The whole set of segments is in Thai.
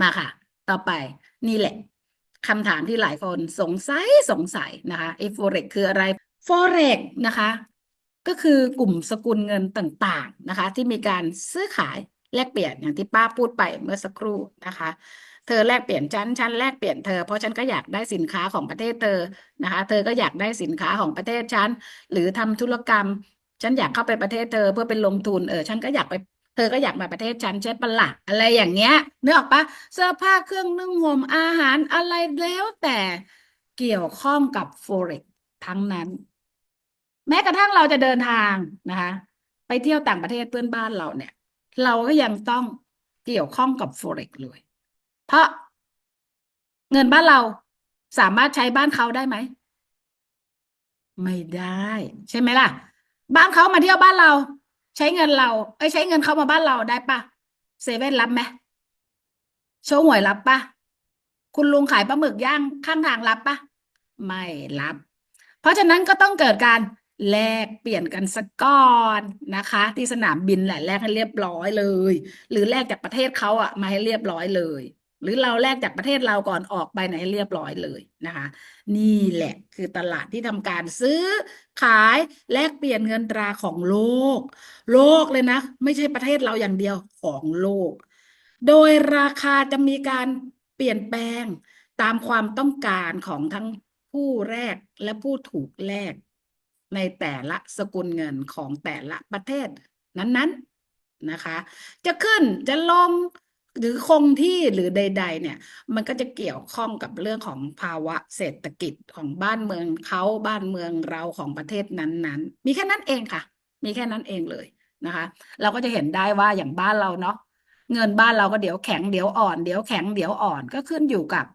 มาค่ะ ต่อไปนี่แหละคำถามที่หลายคนสงสัยสงสัยนะคะไอ้ forex คืออะไร forex นะคะ ก็คือกลุ่มสกุลเงินต่างๆนะคะ ที่มีการซื้อขายแลกเปลี่ยนอย่างที่ป้าพูดไปเมื่อสักครู่นะคะ เธอแลกเปลี่ยนฉันฉันแลกเปลี่ยนเธอเพราะฉันก็อยากได้สินค้าของประเทศเธอนะคะ เธอก็อยากได้สินค้าของประเทศฉันหรือทำธุรกรรม ฉันอยากเข้าไปประเทศเธอเพื่อเป็นลงทุนเออฉันก็อยากไป เธอก็อยากมาประเทศฉันใช่ปะล่ะอะไรอย่างเงี้ยนึกออกปะเสื้อผ้าเครื่องนึ่งห่มอาหารอะไรแล้วแต่เกี่ยวข้องกับ forex ทั้งนั้น แม้กระทั่งเราจะเดินทางนะคะ ไปเที่ยวต่างประเทศเพื่อนบ้านเราเนี่ย เราก็ยังต้องเกี่ยวข้องกับ forex เลย เพราะเงินบ้านเราสามารถใช้บ้านเขาได้ไหม ไม่ได้ ใช่ไหมล่ะ บ้านเขามาเที่ยวบ้านเรา ใช้เงินเราเอ้ยใช้เงินเขามาบ้านเราได้ปะเซเว่นรับไหมโชว์หวยรับปะคุณลุงขายปลาหมึกย่างข้างทางรับปะไม่รับ เพราะฉะนั้นก็ต้องเกิดการแลกเปลี่ยนกันสักก่อนนะคะ ที่สนามบินแหละแลกให้เรียบร้อยเลย หรือแลกจากประเทศเขาอะมาให้เรียบร้อยเลย หรือเราแลกจากประเทศเราก่อนออกไปไหนเรียบร้อยเลยนะคะ นี่แหละคือตลาดที่ทำการซื้อขายแลกเปลี่ยนเงินตราของโลก โลกเลยนะ ไม่ใช่ประเทศเราอย่างเดียวของโลก โดยราคาจะมีการเปลี่ยนแปลงตามความต้องการของทั้งผู้แลกและผู้ถูกแลกในแต่ละสกุลเงินของแต่ละประเทศนั้นๆนะคะ จะขึ้นจะลง หรือคงที่หรือใด ๆ เนี่ย มันก็จะเกี่ยวข้องกับเรื่องของภาวะเศรษฐกิจของบ้านเมืองเขาบ้านเมืองเราของประเทศนั้นๆ มีแค่นั้นเองค่ะ มีแค่นั้นเองเลยนะคะ เราก็จะเห็นได้ว่าอย่างบ้านเราเนาะเงินบ้านเราก็เดี๋ยวแข็งเดี๋ยวอ่อนเดี๋ยวแข็งเดี๋ยวอ่อนก็ขึ้นอยู่กับ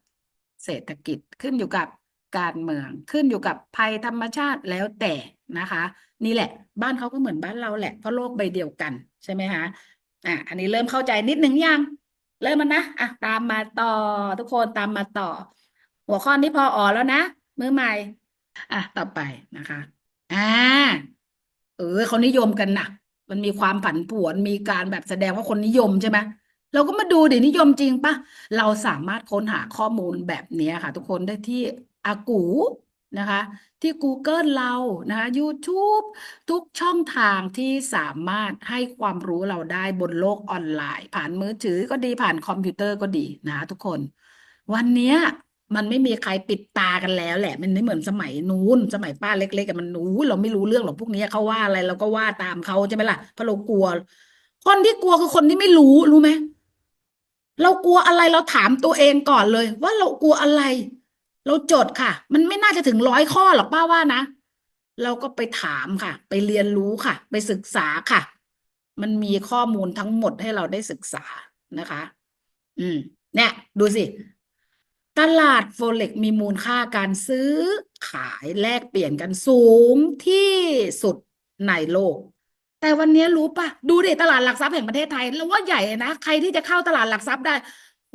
เศรษฐกิจขึ้นอยู่กับการเมืองขึ้นอยู่กับภัยธรรมชาติแล้วแต่นะคะ นี่แหละ บ้านเขาก็เหมือนบ้านเราแหละเพราะโลกใบเดียวกันใช่ไหมคะอะอันนี้เริ่มเข้าใจนิดนึงยัง เริ่มมันนะอะตามมาต่อทุกคนตามมาต่อ หัวข้อนี้พออ๋อแล้วนะมือใหม่ อะต่อไปนะคะอ่าเออเขานิยมกันนะมันมีความผันผวนมีการแบบแสดงว่าคนนิยมใช่ไหมเราก็มาดูดินิยมจริงปะเราสามารถค้นหาข้อมูลแบบนี้ค่ะ ทุกคนได้ที่อากู นะคะ ที่ Google เรานะคะ YouTube ทุกช่องทางที่สามารถให้ความรู้เราได้บนโลกออนไลน์ ผ่านมือถือก็ดีผ่านคอมพิวเตอร์ก็ดีนะคะทุกคน วันนี้มันไม่มีใครปิดตากันแล้วแหละ มันไม่เหมือนสมัยนู้น สมัยป้าเล็กๆกันมันนู้เราไม่รู้เรื่องหรอกพวกนี้เขาว่าอะไรเราก็ว่าตามเขาใช่ไหมล่ะเพราะเรากลัว คนที่กลัวคือคนที่ไม่รู้รู้ไหมเรากลัวอะไรเราถามตัวเองก่อนเลย ว่าเรากลัวอะไร เราจดค่ะ มันไม่น่าจะถึงร้อยข้อหรอกป้าว่านะ เราก็ไปถามค่ะ ไปเรียนรู้ค่ะ ไปศึกษาค่ะ มันมีข้อมูลทั้งหมดให้เราได้ศึกษานะคะ อืม เนี่ย ดูสิ ตลาดโฟเร็กมีมูลค่าการซื้อขายแลกเปลี่ยนกันสูงที่สุดในโลก แต่วันนี้รู้ปะดูดิตลาดหลักทรัพย์แห่งประเทศไทยแล้วว่าใหญ่นะ ใครที่จะเข้าตลาดหลักทรัพย์ได้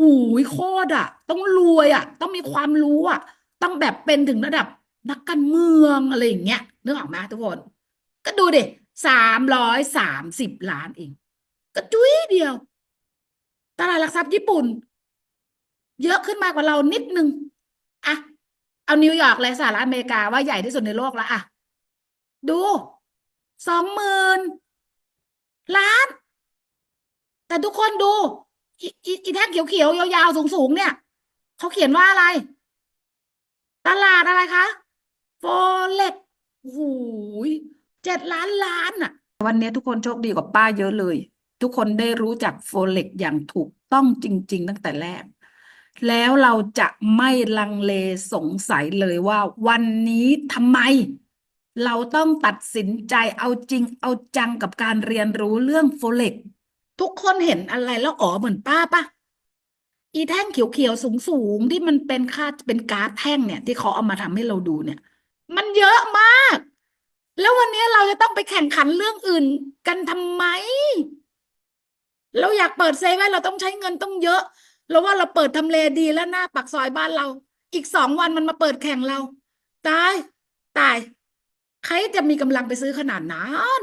หูยโคตรอะ ต้องรวยอะ ต้องมีความรู้อะ ต้องแบบเป็นถึงระดับนักการเมืองอะไรอย่างเงี้ยนึกออกไหมทุกคน ก็ดูดิสามร้อยสามสิบล้านเอง ก็จุ้ยเดียว ตลาดหลักทรัพย์ญี่ปุ่น เยอะขึ้นมากกว่าเรานิดนึงอะเอานิวยอร์กเลยสหรัฐอเมริกาว่าใหญ่ที่สุดในโลกแล้วอะดูสองหมื่นล้าน แต่ทุกคนดู อีอีอีแท่งเขียวๆยาวๆสูงๆเนี่ยเขาเขียนว่าอะไร ตลาดอะไรคะโฟเล็กโอ้โหเจ็ดล้านล้านอะ วันนี้ทุกคนโชคดีกว่าป้าเยอะเลย ทุกคนได้รู้จักโฟเล็กอย่างถูกต้องจริง ๆ ตั้งแต่แรก แล้วเราจะไม่ลังเลสงสัยเลยว่า วันนี้ทำไม เราต้องตัดสินใจเอาจริงเอาจังกับการเรียนรู้เรื่องโฟเล็ก ทุกคนเห็นอะไรแล้วอ๋อเหมือนป้าปะอีแท่งเขียวๆสูงๆที่มันเป็นค่าเป็นกราฟแท่งเนี่ย ที่เขาเอามาทำให้เราดูเนี่ย มันเยอะมาก แล้ววันนี้เราจะต้องไปแข่งขันเรื่องอื่นกันทำไม เราอยากเปิดเซเว่นเราต้องใช้เงินต้องเยอะแล้วว่าเราเปิดทำเลดีแล้วหน้าปากซอยบ้านเรา อีกสองวันมันมาเปิดแข่งเรา ตาย ตาย ใครจะมีกำลังไปซื้อขนาดนั้น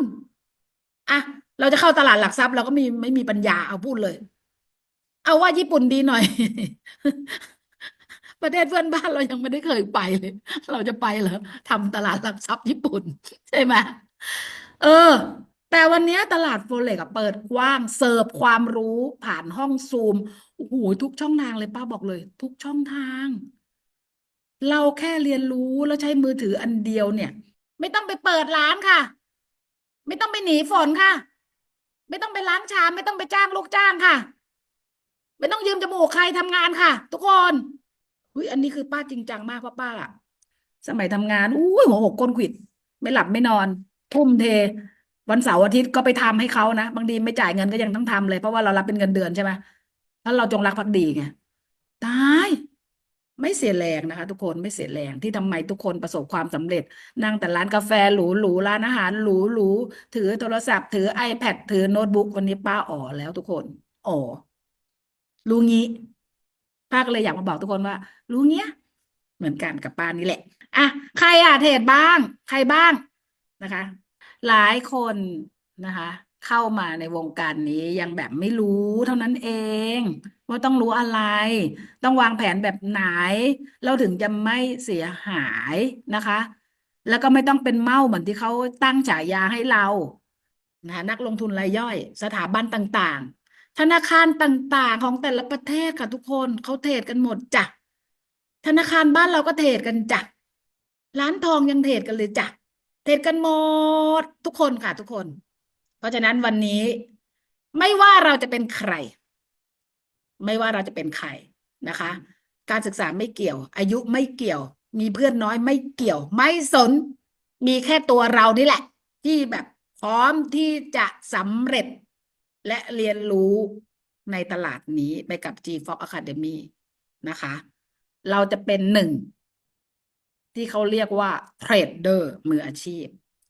อะเราจะเข้าตลาดหลักทรัพย์เราก็มีไม่มีปัญญาเอาพูดเลย เอาว่าญี่ปุ่นดีหน่อย ประเทศเพื่อนบ้านเรายังไม่ได้เคยไปเลย เราจะไปเหรอทำตลาดหลักทรัพย์ญี่ปุ่น ใช่ไหมเออ แต่วันนี้ตลาดโฟเร็กเปิดกว้างเสิร์ฟความรู้ผ่านห้องซูมโอ้โหทุกช่องทางเลยป้าบอกเลย ทุกช่องทาง เราแค่เรียนรู้แล้วใช้มือถืออันเดียวเนี่ย ไม่ต้องไปเปิดร้านค่ะ ไม่ต้องไปหนีฝนค่ะ ไม่ต้องไปล้างชามไม่ต้องไปจ้างลูกจ้างค่ะ ไม่ต้องยืมจมูกใครทำงานค่ะ ทุกคนอุ้ยอันนี้คือป้าจริงจังมากเพราะป้าอะสมัยทำงานอุ้ยหัวหกก้นขวิด ไม่หลับไม่นอน ทุ่มเท วันเสาร์อาทิตย์ก็ไปทำให้เขานะบางทีไม่จ่ายเงินก็ยังต้องทำเลยเพราะว่าเรารับเป็นเงินเดือนใช่ไหมแล้วเราจงรักภักดีไงตาย ไม่เสียแรงนะคะ ทุกคนไม่เสียแรงที่ทำไมทุกคนประสบความสำเร็จ นั่งแต่ร้านกาแฟหรูหรูร้านอาหารหรูหรูถือโทรศัพท์ ถือ iPad ถือโน้ตบุ๊กวันนี้ป้าอ๋อแล้วทุกคนอ๋อรู้งี้ป้าก็เลยอยากมาบอกทุกคนว่า รู้เงี้ย เหมือนกันกับป้านี่แหละอะใครอะเทรดบ้าง ใครบ้างนะคะ หลายคนนะคะ เข้ามาในวงการนี้ยังแบบไม่รู้เท่านั้นเอง ว่าต้องรู้อะไร ต้องวางแผนแบบไหน เราถึงจะไม่เสียหายนะคะ แล้วก็ไม่ต้องเป็นเม่าเหมือนที่เขาตั้งฉายาให้เรานะนักลงทุนรายย่อย สถาบันต่างๆ ธนาคารต่างๆของแต่ละประเทศค่ะทุกคนเขาเทรดกันหมดจ้ะธนาคารบ้านเราก็เทรดกันจ้ะร้านทองยังเทรดกันเลยจ้ะเทรดกันหมดทุกคนค่ะทุกคน เพราะฉะนั้นวันนี้ไม่ว่าเราจะเป็นใคร ไม่ว่าเราจะเป็นใครนะคะ การศึกษาไม่เกี่ยว อายุไม่เกี่ยว มีเพื่อนน้อยไม่เกี่ยว ไม่สน มีแค่ตัวเรานี่แหละ ที่แบบพร้อมที่จะสำเร็จและเรียนรู้ในตลาดนี้ไปกับ G Fox Academy นะคะ เราจะเป็นหนึ่ง ที่เขาเรียกว่าเทรดเดอร์มืออาชีพ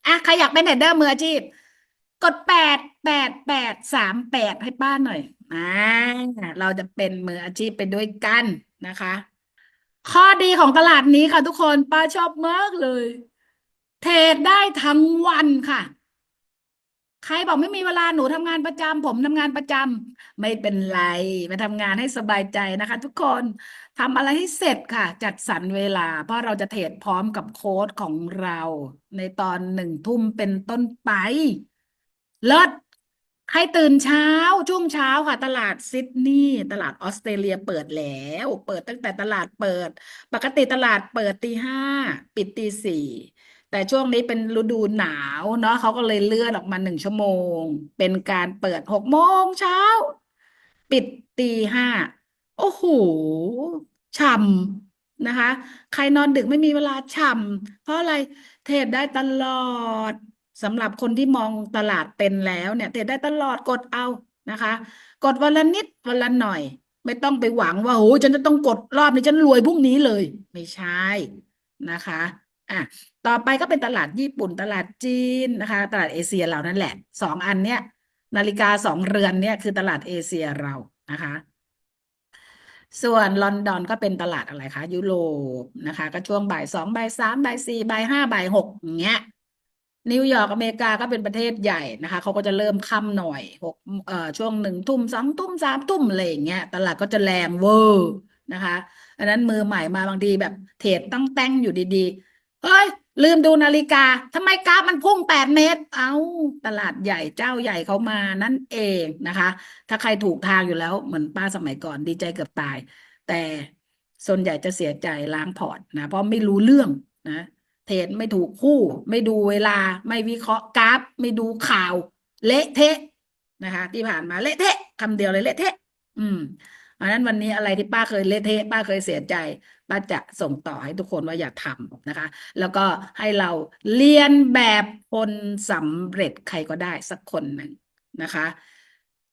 อะใครอยากเป็นเทรดเดอร์มืออาชีพ กดแปดแปดแปดสามแปดให้ป้าหน่อยอ่าเราจะเป็นมืออาชีพไปด้วยกันนะคะ ข้อดีของตลาดนี้ค่ะทุกคนป้าชอบมากเลย เทรดได้ทั้งวันค่ะ ใครบอกไม่มีเวลาหนูทำงานประจำผมทำงานประจำไม่เป็นไรมาทำงานให้สบายใจนะคะ ทุกคนทำอะไรให้เสร็จค่ะ จัดสรรเวลา เพราะเราจะเทรดพร้อมกับโค้ดของเรา ในตอนหนึ่งทุ่มเป็นต้นไป เลิศใครตื่นเช้าช่วงเช้าค่ะ ตลาดซิดนีย์ตลาดออสเตรเลียเปิดแล้ว เปิดตั้งแต่ตลาดเปิด ปกติตลาดเปิดตีห้าปิดตีสี่แต่ช่วงนี้เป็นฤดูหนาวเนาะเขาก็เลยเลื่อนออกมาหนึ่งชั่วโมง เป็นการเปิดหกโมงเช้า ปิดตีห้าโอ้โหฉ่ำนะคะ ใครนอนดึกไม่มีเวลาฉ่ำเพราะอะไรเทรดได้ตลอด สำหรับคนที่มองตลาดเป็นแล้วเนี่ยเทรดได้ตลอดกดเอานะคะ กดวันละนิดวันละหน่อย ไม่ต้องไปหวังว่าโอ้ฉันจะต้องกดรอบนี้ฉันรวยพรุ่งนี้เลย ไม่ใช่นะคะอะต่อไปก็เป็นตลาดญี่ปุ่นตลาดจีนนะคะ ตลาดเอเชียเรานั่นแหละสองอันเนี้ยนาฬิกาสองเรือนเนี่ยคือตลาดเอเชียเรานะคะ ส่วนลอนดอนก็เป็นตลาดอะไรคะ ยุโรปนะคะ ก็ช่วงบ่ายสองบ่ายสามบ่ายสี่บ่ายห้าบ่ายหกอย่างเงี้ย นิวยอร์กอเมริกาก็เป็นประเทศใหญ่นะคะเขาก็จะเริ่มค่ำหน่อยหกเอ่อช่วงหนึ่งทุ่มสองทุ่มสามทุ่มอะไรอย่างเงี้ยตลาดก็จะแรงเวอร์นะคะอันนั้นมือใหม่มาบางทีแบบเทรดตั้งแต้งอยู่ดีๆเฮ้ย ลืมดูนาฬิกาทำไมกราฟมันพุ่งแปดเมตร เอาตลาดใหญ่เจ้าใหญ่เขามานั่นเองนะคะ ถ้าใครถูกทางอยู่แล้วเหมือนป้าสมัยก่อนดีใจเกือบตาย แต่ส่วนใหญ่จะเสียใจล้างพอร์ตนะเพราะไม่รู้เรื่องนะ เทรดไม่ถูกคู่ ไม่ดูเวลา ไม่วิเคราะห์กราฟ ไม่ดูข่าว เละเทะนะคะ ที่ผ่านมาเละเทะคำเดียวเลยเละเทะ อืมเพราะฉะนั้นวันนี้อะไรที่ป้าเคยเละเทะป้าเคยเสียใจ ป้าจะส่งต่อให้ทุกคนว่าอย่าทำนะคะ แล้วก็ให้เราเรียนแบบคนสำเร็จใครก็ได้สักคนหนึ่งนะคะ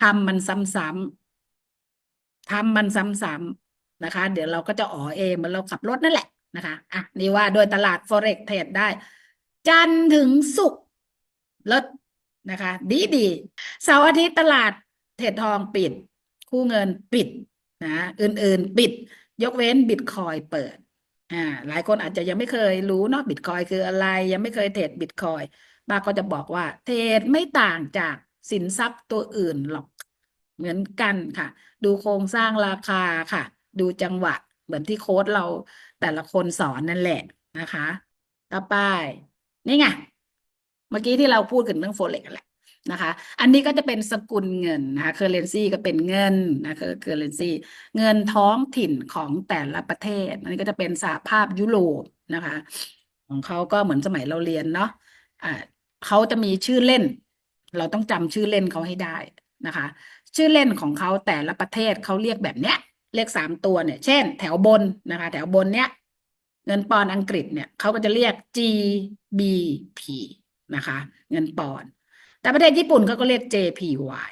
ทำมันซ้ำๆทำมันซ้ำๆนะคะ เดี๋ยวเราก็จะอ๋อเองเหมือนเราขับรถนั่นแหละ นะคะอะนี่ว่าโดยตลาด Forex เทรดได้ จันทร์ถึงศุกร์ลดนะคะ ดีดีเสาร์อาทิตย์ตลาดเทรดทองปิด คู่เงินปิดนะอื่นๆปิด ยกเว้นบิตคอยเปิดอ่าหลายคนอาจจะยังไม่เคยรู้เนาะบิตคอยคืออะไร ยังไม่เคยเทรดบิตคอยป้าก็จะบอกว่า เทรดไม่ต่างจากสินทรัพย์ตัวอื่นหรอก เหมือนกันค่ะ ดูโครงสร้างราคาค่ะ ดูจังหวะ เหมือนที่โค้ดเราแต่ละคนสอนนั่นแหละนะคะ ต่อไป นี่ไง เมื่อกี้ที่เราพูดกันเรื่องโฟเร็กแหละนะคะ อันนี้ก็จะเป็นสกุลเงินนะคะเคอร์เรนซีก็เป็นเงินนะคือเคอร์เรนซีเงินท้องถิ่นของแต่ละประเทศ อันนี้ก็จะเป็นสหภาพยุโรปนะคะ ของเขาก็เหมือนสมัยเราเรียนเนาะอ่าเขาจะมีชื่อเล่น เราต้องจำชื่อเล่นเขาให้ได้นะคะ ชื่อเล่นของเขาแต่ละประเทศเขาเรียกแบบเนี้ย เลขสามตัวเนี่ย เช่น แถวบนนะคะ แถวบนเนี้ยเงินปอนด์อังกฤษเนี่ยเขาก็จะเรียก GBP นะคะ เงินปอนด์แต่ประเทศญี่ปุ่นเขาก็เรียก JPY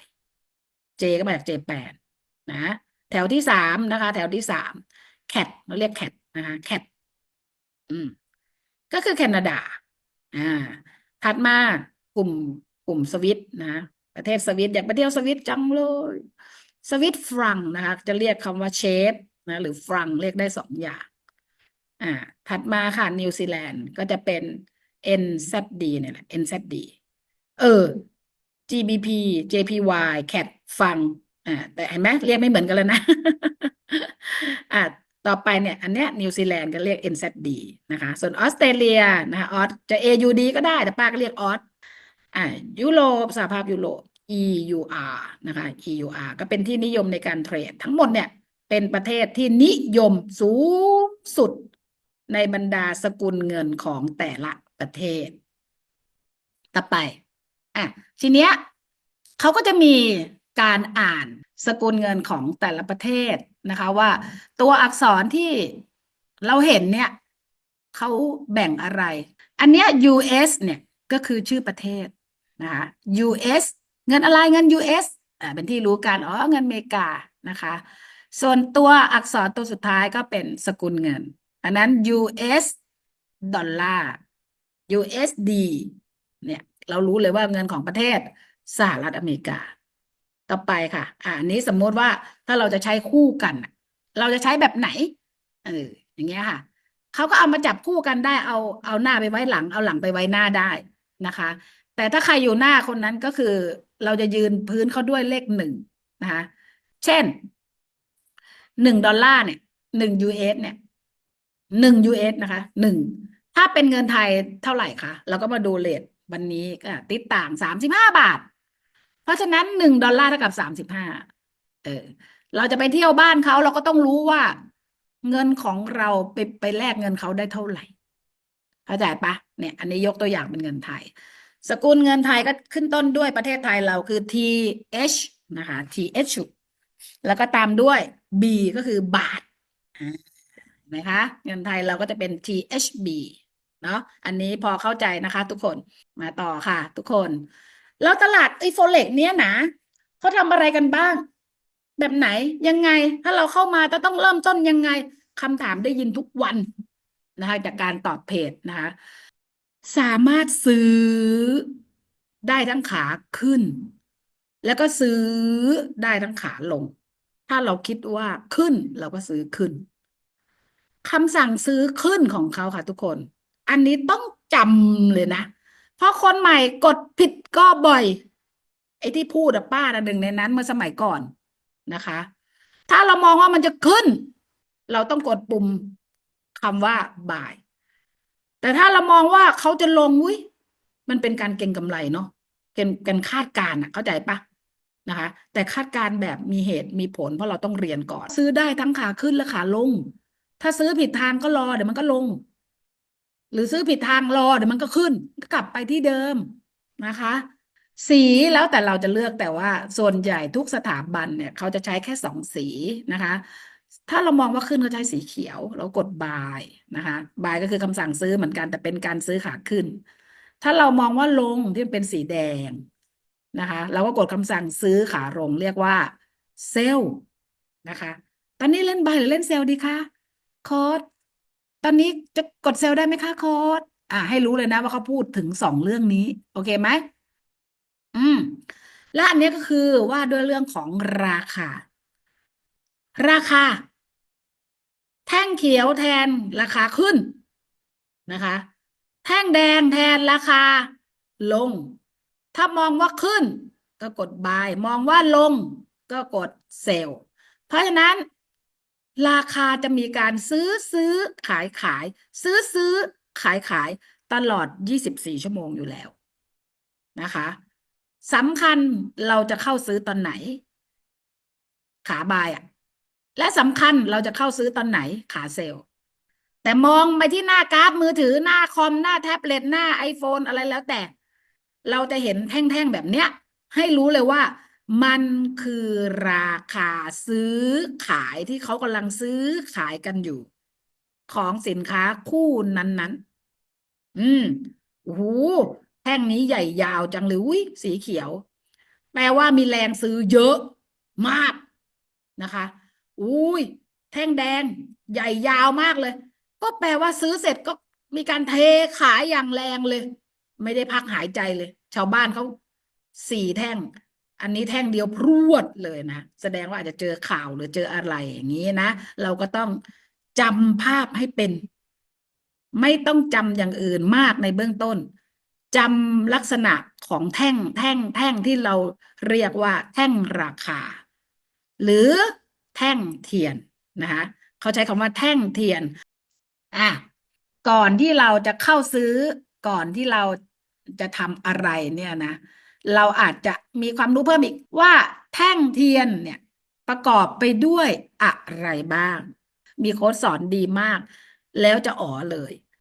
J ก็มาจาก J8 นะแถวที่สามนะคะ แถวที่สาม CAT เราเรียก CAT นะคะ CAT อืมก็คือแคนาดา อ่า ถัดมากลุ่มกลุ่มสวิตนะ ประเทศสวิตอยากไปเที่ยวสวิตจังเลย สวิตฟรังนะคะ จะเรียกคำว่าเชฟนะหรือฟรังเรียกได้สองอย่างอ่าถัดมาค่ะนิวซีแลนด์ก็จะเป็น NZD เนี่ยแหละ NZD เออ GBP JPY CAT ฟังอ่าแต่เห็นไหมเรียกไม่เหมือนกันแล้วนะอ่าต่อไปเนี่ย อันเนี้ยนิวซีแลนด์ก็เรียก NZD นะคะ ส่วนออสเตรเลียนะคะออสจะ AUD ก็ได้แต่ป้าก็เรียกออสอ่ายุโรปสหภาพยุโรป EUR นะคะ EUR ก็เป็นที่นิยมในการเทรด ทั้งหมดเนี่ยเป็นประเทศที่นิยมสูงสุดในบรรดาสกุลเงินของแต่ละประเทศ ต่อไป อะ ทีเนี้ยเขาก็จะมีการอ่านสกุลเงินของแต่ละประเทศนะคะว่า ตัวอักษรที่เราเห็นเนี่ยเขาแบ่งอะไร อันเนี้ย US เนี่ยก็คือชื่อประเทศนะคะ US เงินอะไรเงิน US อ่าเป็นที่รู้กันอ๋อเงินอเมริกานะคะ ส่วนตัวอักษรตัวสุดท้ายก็เป็นสกุลเงิน อันนั้น US ดอลลาร์ USD เนี่ยเรารู้เลยว่าเงินของประเทศสหรัฐอเมริกา ต่อไปค่ะ อ่าอันนี้สมมติว่าถ้าเราจะใช้คู่กัน เราจะใช้แบบไหน เออ อย่างเงี้ยค่ะเขาก็เอามาจับคู่กันได้ เอาเอาหน้าไปไว้หลัง เอาหลังไปไว้หน้าได้นะคะ แต่ถ้าใครอยู่หน้าคนนั้นก็คือ เราจะยืนพื้นเขาด้วยเลขหนึ่งนะคะเช่นหนึ่งดอลลาร์เนี่ยหนึ่ง US เนี่ยหนึ่ง US นะคะหนึ่งถ้าเป็นเงินไทยเท่าไหร่คะเราก็มาดูเรทวันนี้ก็ติดต่างสามสิบห้าบาท เพราะฉะนั้นหนึ่งดอลลาร์เท่ากับสามสิบห้าเออ เราจะไปเที่ยวบ้านเขาเราก็ต้องรู้ว่า เงินของเราไปไปแลกเงินเขาได้เท่าไหร่เข้าใจปะเนี่ย อันนี้ยกตัวอย่างเป็นเงินไทย สกุลเงินไทยก็ขึ้นต้นด้วยประเทศไทยเราคือ TH นะคะ TH แล้วก็ตามด้วย B ก็คือบาทนไหมคะเงินไทยเราก็จะเป็น THB เนาะอันนี้พอเข้าใจนะคะทุกคนมาต่อค่ะ ทุกคน แล้วตลาดไอโฟเล็กเนี้ยนะเขาทำอะไรกันบ้าง แบบไหนยังไง ถ้าเราเข้ามาจะต้องเริ่มต้นยังไงคำถามได้ยินทุกวันนะคะ จากการตอบเพจนะคะ สามารถซื้อได้ทั้งขาขึ้น แล้วก็ซื้อได้ทั้งขาลง ถ้าเราคิดว่าขึ้นเราก็ซื้อขึ้นคำสั่งซื้อขึ้นของเขาค่ะทุกคน อันนี้ต้องจำเลยนะ เพราะคนใหม่กดผิดก็บ่อย ไอ้ที่พูดอะป้านะหนึ่งในนั้นเมื่อสมัยก่อนนะคะ ถ้าเรามองว่ามันจะขึ้น เราต้องกดปุ่มคำว่า buy แต่ถ้าเรามองว่าเขาจะลงอุ้ยมันเป็นการเก็งกำไรเนาะเก็งกันคาดการณ์เข้าใจปะนะคะ แต่คาดการณ์แบบมีเหตุมีผล เพราะเราต้องเรียนก่อน ซื้อได้ทั้งขาขึ้นและขาลง ถ้าซื้อผิดทางก็รอเดี๋ยวมันก็ลง หรือซื้อผิดทางรอเดี๋ยวมันก็ขึ้นก็กลับไปที่เดิมนะคะ สีแล้วแต่เราจะเลือกแต่ว่าส่วนใหญ่ทุกสถาบันเนี่ย เขาจะใช้แค่สองสีนะคะ ถ้าเรามองว่าขึ้นเขาใช้สีเขียว เรากด buy นะคะ buy ก็คือคำสั่งซื้อเหมือนกันแต่เป็นการซื้อขาขึ้น ถ้าเรามองว่าลงที่เป็นสีแดงนะคะ เราก็กดคำสั่งซื้อขาลงเรียกว่าเซลนะคะ ตอนนี้เล่น buy หรือเล่นเซลดีคะโค้ดตอนนี้จะกดเซลได้ไหมคะโค้ดอ่าให้รู้เลยนะว่าเขาพูดถึงสองเรื่องนี้ โอเคไหมอืมและอันนี้ก็คือว่าด้วยเรื่องของราคา ราคา แท่งเขียวแทนราคาขึ้นนะคะ แท่งแดงแทนราคาลง ถ้ามองว่าขึ้น ก็กด buy มองว่าลง ก็กดเซลล์เพราะฉะนั้น ราคาจะมีการซื้อซื้อขายขาย ซื้อซื้อขายขายตลอด 24 ชั่วโมงอยู่แล้วนะคะสำคัญเราจะเข้าซื้อตอนไหน ขาบายอะ และสำคัญเราจะเข้าซื้อตอนไหนขาเซลล์ แต่มองไปที่หน้ากราฟมือถือหน้าคอมหน้าแท็บเล็ตหน้า iPhone อะไรแล้วแต่ เราจะเห็นแท่งๆแบบเนี้ย ให้รู้เลยว่า มันคือราคาซื้อขายที่เขากำลังซื้อขายกันอยู่ ของสินค้าคู่นั้นๆ อืมโอ้โหแท่งนี้ใหญ่ยาวจังเลยอุ้ยสีเขียว แปลว่ามีแรงซื้อเยอะมากนะคะ อุ้ยแท่งแดง ใหญ่ยาวมากเลย ก็แปลว่าซื้อเสร็จก็มีการเทขายอย่างแรงเลย ไม่ได้พักหายใจเลย ชาวบ้านเขาสี่แท่ง อันนี้แท่งเดียวพรวดเลยนะ แสดงว่าอาจจะเจอข่าวหรือเจออะไรอย่างนี้นะ เราก็ต้องจำภาพให้เป็น ไม่ต้องจำอย่างอื่นมากในเบื้องต้นจำลักษณะของแท่งแท่งแท่งที่เราเรียกว่าแท่งราคา หรือ แท่งเทียนนะคะเขาใช้คำว่าแท่งเทียนอะก่อนที่เราจะเข้าซื้อก่อนที่เราจะทำอะไรเนี่ยนะ เราอาจจะมีความรู้เพิ่มอีกว่าแท่งเทียนเนี่ยประกอบไปด้วยอะไรบ้าง มีโค้ดสอนดีมาก แล้วจะอ๋อเลย